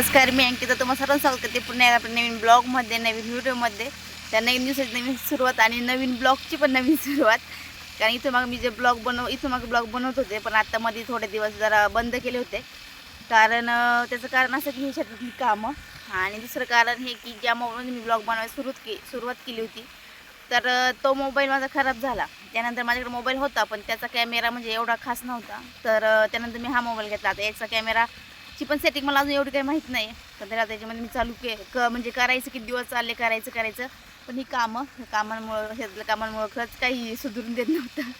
नमस्कार मी अंकिता. तुम्हाला सर्वांना स्वागत करते पुन्हा आपल्या नवीन ब्लॉगमध्ये नवीन व्हिडिओमध्ये. त्या नवीन दिवसाची नवीन सुरुवात आणि नवीन ब्लॉगची पण नवीन सुरुवात. कारण इथं मग मी जे ब्लॉग बनव इथं मग ब्लॉग बनवत होते पण आत्ता मध्ये थोडे दिवस जरा बंद केले होते. कारण त्याचं कारण असं की शेतातली कामं. आणि दुसरं कारण हे की ज्या मोबाईलमध्ये मी ब्लॉग बनवायला सुरुवात के सुरुवात केली होती तर तो मोबाईल माझा खराब झाला. त्यानंतर माझ्याकडे मोबाईल होता पण त्याचा कॅमेरा म्हणजे एवढा खास नव्हता. तर त्यानंतर मी हा मोबाईल घेतला. आता याचा ची पण सेटिंग मला अजून एवढी काही माहीत नाही तर त्याला त्याच्यामध्ये मी चालू के क म्हणजे करायचं किती दिवस चालले करायचं करायचं. पण ही कामं कामांमुळं शेतातल्या कामांमुळं खरंच काही सुधरून देत नव्हतं.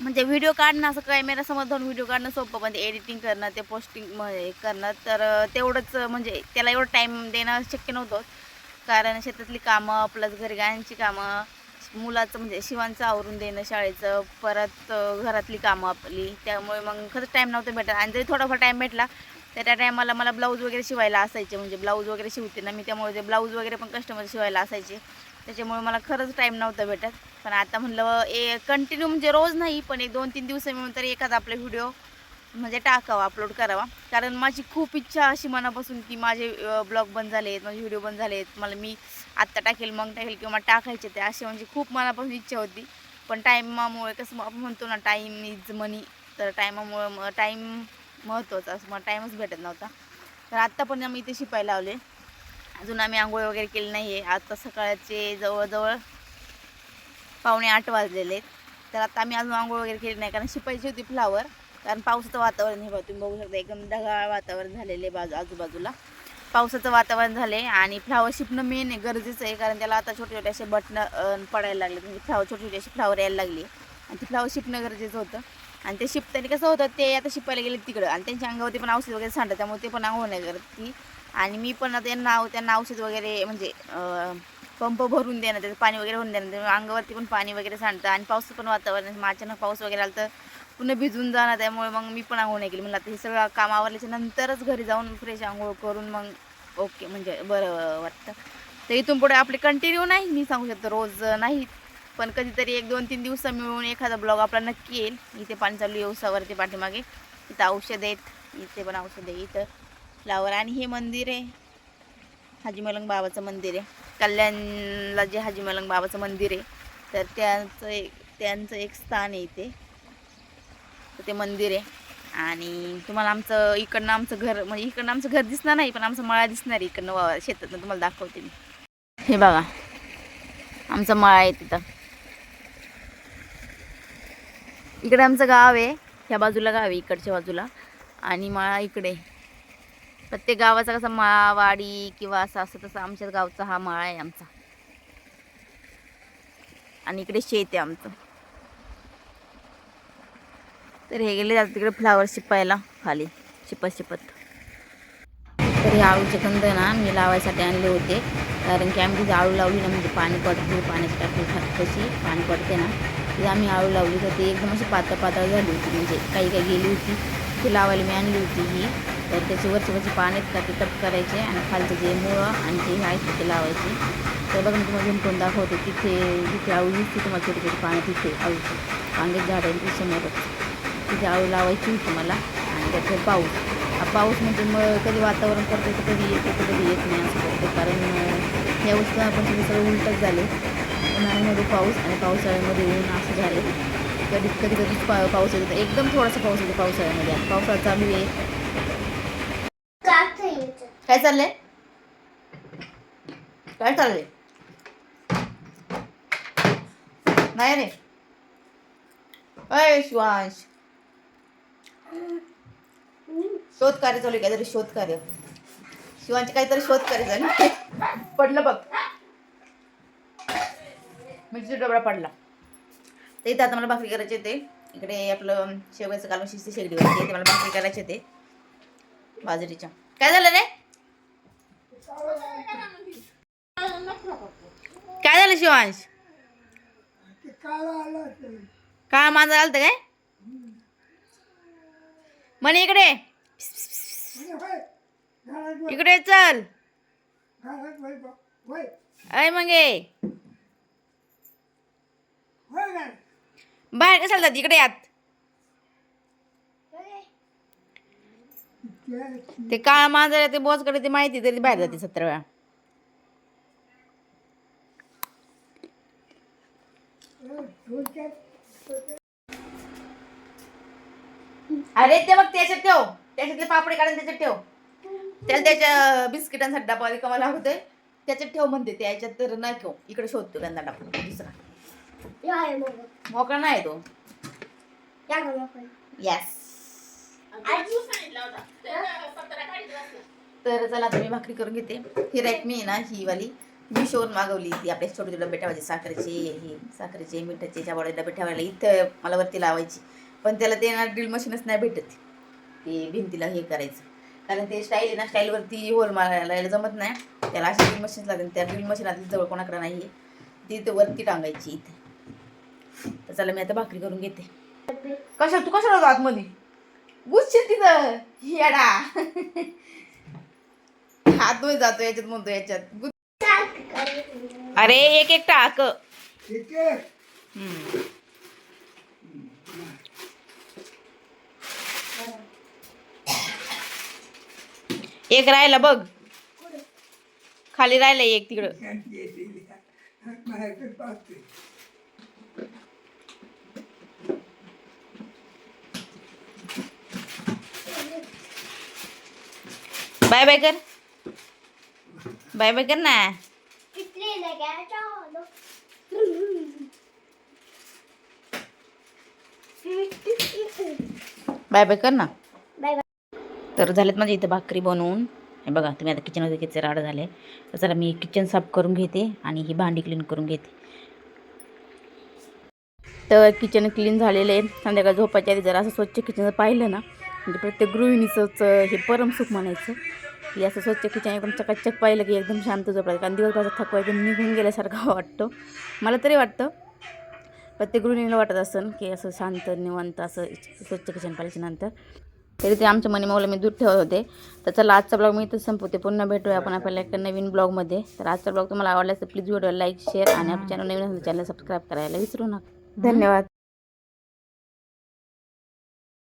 म्हणजे व्हिडिओ काढणं असं कॅमेरा समोर धरून व्हिडिओ काढणं सोपं पण ते एडिटिंग करणं ते पोस्टिंग हे करणं तर तेवढंच म्हणजे त्याला एवढं टाईम देणं शक्य नव्हतं. कारण शेतातली कामं प्लस घरी गायांची कामं मुलाचं म्हणजे शिवांचं आवरून देणं शाळेचं परत घरातली कामं आपली. त्यामुळे मग खरंच टाईम नव्हतं भेटत. आणि जरी थोडाफार टाईम भेटला तर त्या टायमाला मला ब्लाऊज वगैरे शिवायला असायचे. म्हणजे ब्लाऊज वगैरे शिवते ना मी त्यामुळे ते ब्लाऊज वगैरे पण कस्टमर शिवायला असायचे. त्याच्यामुळे मला खरंच टाईम नव्हता भेटत. पण आता म्हणलं ए कंटिन्यू म्हणजे रोज नाही पण एक दोन तीन दिवस मिळून तरी एखादा आपला व्हिडिओ म्हणजे टाकावा अपलोड करावा. कारण माझी खूप इच्छा अशी मनापासून की माझे ब्लॉग बंद झाले आहेत माझे व्हिडिओ बंद झाले आहेत मला मी आत्ता टाकेल मग टाकेल किंवा टाकायचे ते असे म्हणजे खूप मनापासून इच्छा होती. पण टायमामुळे कसं आपण म्हणतो ना टाईम इज मनी तर टायमामुळं टाईम महत्त्वाचा असं मला टाईमच भेटत नव्हता. तर आत्ता पण आम्ही इथे शिपायला लावले. अजून आम्ही आंघोळ वगैरे केली नाही आहे आत्ता सकाळचे जवळजवळ पावणे आठ वाजलेले आहेत. तर आता आम्ही अजून आंघोळ वगैरे केली नाही कारण शिपायची होती फ्लावर कारण पावसाचं वातावरण हे बघा तुम्ही बघू शकता एकदम ढगाळ वातावरण झालेलं आहे बाजू आजूबाजूला. पावसाचं वातावरण झाले आणि फ्लावर शिपणं मेन आहे गरजेचं आहे कारण त्याला आता छोटे छोटे असे बटणं पडायला लागले म्हणजे फ्लावर छोटे छोटे असे फ्लावर यायला लागले आणि ते फ्लावर शिपणं गरजेचं होतं. आणि ते शिपताना कसं होतं ते आता शिपायला गेले तिकडं. आणि त्यांच्या अंगावरती पण औषध वगैरे सांडतं त्यामुळे ते पण आंघोळ नाही करत ती. आणि मी पण आता यांना त्यांना औषध वगैरे म्हणजे पंप भरून देणं त्याचं पाणी वगैरे होऊन देणं अंगावरती पण पाणी वगैरे सांडतं. आणि पावसाचं पण वातावरण मग म्हणजे अचानक पाऊस वगैरे आला तर पुन्हा भिजून जाणार त्यामुळे मग मी पण आंघोळ नाही केली. म्हणलं आता हे सगळं काम आवरल्याच्या नंतरच घरी जाऊन फ्रेश आंघोळ करून मग ओके म्हणजे बरं वाटतं. तर इथून पुढे आपले कंटिन्यू नाही मी सांगू शकतो रोज नाही. पण कधीतरी एक दोन तीन दिवस मिळून एखादा ब्लॉग आपला नक्की येईल. इथे पाणी चालू येऊसावरती पाठीमागे. इथं औषध आहेत. इथे पण औषध आहे. इथं फ्लावर आणि हे मंदिर आहे. हाजी मलंग बाबाचं मंदिर आहे. कल्याणला जे हाजी मलंग बाबाचं मंदिर आहे तर त्यांचं एक त्यांचं एक स्थान आहे इथे. तर ते मंदिर आहे. आणि तुम्हाला आमचं इकडनं आमचं घर म्हणजे इकडनं आमचं घर दिसणार नाही पण आमचं मळा दिसणार आहे इकडनं वा शेतातनं. तुम्हाला दाखवते मी. हे बघा. आमचा मळा आहे तिथं. इकडे आमचं गाव आहे. ह्या बाजूला गाव आहे इकडच्या बाजूला. आणि मळा इकडे. प्रत्येक गावाचा कसा मळा वाडी किंवा असं असं तसं आमच्या गावचा हा मळा आहे आमचा. आणि इकडे शेत आहे आमचं. तर हे गेले जातात तिकडे फ्लावर शिपायला खाली शिपत शिपत. तर हे आळूचे कंद ना मी लावायसाठी आणले होते. कारण की आम्ही तिथे आळू लावली ना म्हणजे पाणी पडते पाण्याची टाकी कशी पाणी पडते ना. तिथे आम्ही आळू लावली तर ती एकदम अशी पातळ पातळ झाली होती. म्हणजे काही काही गेली होती ती लावायला मी आणली होती ही. तर त्याची वरची वरची पान का ते कट करायचे आणि खालचं जे मुळं आणि जे आहेत ते लावायचे. तर बघा मी तुम्हाला झुमकून दाखवते तिथे जिथे आळू दिसते तुम्हाला छोटी छोटी पाणी तिथे आळूची. पांगेत झाड आहे समोरच. तिथे लावायची होती मला आणि त्याचं पाऊस. हा पाऊस म्हणजे मग कधी वातावरण करते तर कधी येते तर कधी येत नाही असं करते कारण ह्या वस्तू आपण तुम्ही सगळं उलटच झाले. उन्हाळ्यामध्ये पाऊस आणि पावसाळ्यामध्ये ऊन असं झाले कधी कधी कधीच पा पाऊस येतो. एकदम थोडासा पाऊस येतो पावसाळ्यामध्ये. पावसाळा चालू आहे. काय चाललंय? काय चाललंय? नाही रे. अय शिवांश. शोध कार्य चालू आहे काहीतरी शोध कार्य शिवांचे काहीतरी शोध कार्य झालं. पडलं बघ. मिरची डबडा पडला. तर इथं आता मला भाकरी करायचे ते इकडे आपलं शेवयाचं कालून शिस्ती शेगडी वरती ते मला भाकरी करायचे ते बाजरीच्या. काय झालं रे? काय झालं शिवांश? काय माझं आलं काय? म्हणे इकडे. इकडे चल. अय मग. बाहेर कशाला जात? इकडे यात. ते काळ मांजर ते बोचकडे ते माहिती तरी बाहेर जाते सतरा वेळा. अरे ते बघ त्याच्यात ठेव. त्याच्यातले पापडे काढून त्याच्यात ठेव. त्याला त्याच्या बिस्किटांसाठी डबा रिकामा लागतोय. त्याच्यात ठेव म्हणते ते याच्यात तर नाही ठेव. इकडे शोधतो त्यांना डबा. दुसरा. मोकळा नाही तो. येस तर चला आता मी भाकरी करून घेते. ही राईट मी आहे ना ही वाली. मिशोवरून मागवली ती आपल्या छोटे छोटे डबे ठेवायचे. साखरेचे हे साखरेचे मिठाचे चावडे डबे ठेवायला इथं मला वरती लावायची. पण त्याला ते ना ड्रिल मशीनच नाही भेटत. ते भिंतीला हे करायचं. कारण ते स्टाईल आहे ना स्टाईलवरती होल मारायला जमत नाही. त्याला अशी ड्रिल मशीन लागते त्या ड्रिल मशीन आधी जवळ कोणाकडे नाही ती इथं वरती टांगायची इथे. तर चला मी आता भाकरी करून घेते. कशा तू कशाला होतो आतमध्ये? बुजशील तिथं. येडा. हातोय जातो याच्यात म्हणतो याच्यात. अरे एक एक टाक हम्म. एक राहिला बघ. खाली राहिला एक तिकडं. बाय बाय कर. बाय बाय कर ना. बाय बाय कर ना. तर झालेत माझ्या इथं भाकरी बनवून. हे बघा तुम्ही आता किचनमध्ये किती राड झाले. तर चला मी किचन साफ करून घेते आणि ही भांडी क्लीन करून घेते. तर किचन क्लीन झालेलं आहे संध्याकाळ झोपायच्या आधी जर असं स्वच्छ किचन पाहिलं ना म्हणजे प्रत्येक गृहिणीचंच हे परम सुख म्हणायचं. की असं स्वच्छ किचन एकदम चकाचक पाहिलं की एकदम शांत झोपायचं. कारण दिवसभराचा थकवा एकदम निघून गेल्यासारखं वाटतो. मला तरी वाटतं प्रत्येक गृहिणीला वाटत असेल की असं शांत निवांत असं स्वच्छ किचन पाहिल्याच्या नंतर. तरी ते आमच्या मनीमाऊला मी दूध ठेवत. होते तर चला आजचा ब्लॉग मी इथंच संपवते. पुन्हा भेटूया आपण आपल्याला एका नवीन ब्लॉगमध्ये. तर आजचा ब्लॉग तुम्हाला आवडला तर प्लीज व्हिडिओ लाईक शेअर आणि आपल्या चॅनल नवीन चॅनल सबस्क्राईब करायला विसरू नका. धन्यवाद.